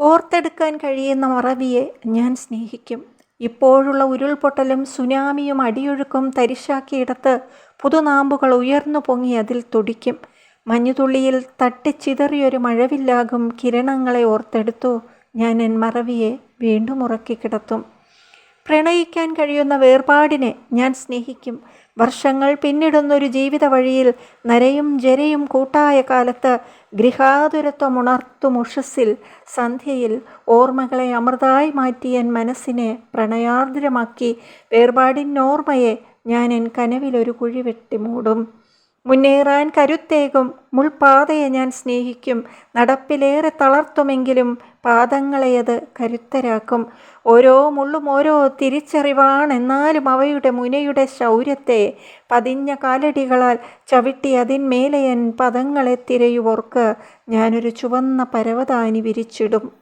ഓർത്തെടുക്കാൻ കഴിയുന്ന മറവിയെ ഞാൻ സ്നേഹിക്കും. ഇപ്പോഴുള്ള ഉരുൾപൊട്ടലും സുനാമിയും അടിയൊഴുക്കും തരിശാക്കിയിടത്ത് പുതുനാമ്പുകൾ ഉയർന്നു പൊങ്ങി അതിൽ തുടിക്കും. മഞ്ഞുതുള്ളിയിൽ തട്ടിച്ചിതറിയൊരു മഴവില്ലാകും കിരണങ്ങളെ ഓർത്തെടുത്തു ഞാൻ എൻ മറവിയെ വീണ്ടും ഉറക്കി കിടത്തും പ്രണയിക്കാൻ കഴിയുന്ന വേർപാടിനെ ഞാൻ സ്നേഹിക്കും. വർഷങ്ങൾ പിന്നിടുന്നൊരു ജീവിത വഴിയിൽ നരയും ജരയും കൂട്ടായ കാലത്ത് ഗൃഹാതുരത്വമുണർത്തുമുഷസ്സിൽ സന്ധ്യയിൽ ഓർമ്മകളെ അമൃതായി മാറ്റിയൻ മനസ്സിനെ പ്രണയാർദ്രമാക്കി വേർപാടിനോർമ്മയെ ഞാൻ എൻ കനവിലൊരു കുഴി വെട്ടി മൂടും. മുന്നേറാൻ കരുത്തേകും. മുൾപാതയെ ഞാൻ സ്നേഹിക്കും. നടപ്പിലേറെ തളർത്തുമെങ്കിലും പാദങ്ങളെ അത് കരുത്തരാക്കും. ഓരോ മുള്ളും ഓരോ തിരിച്ചറിവാണെന്നാലും അവയുടെ മുനയുടെ ശൗര്യത്തെ പതിഞ്ഞ കാലടികളാൽ ചവിട്ടി അതിന്മേലെ എൻ പദങ്ങളെ തിരയുവോർക്ക് ഞാനൊരു ചുവന്ന പരവതാനി വിരിച്ചിടും.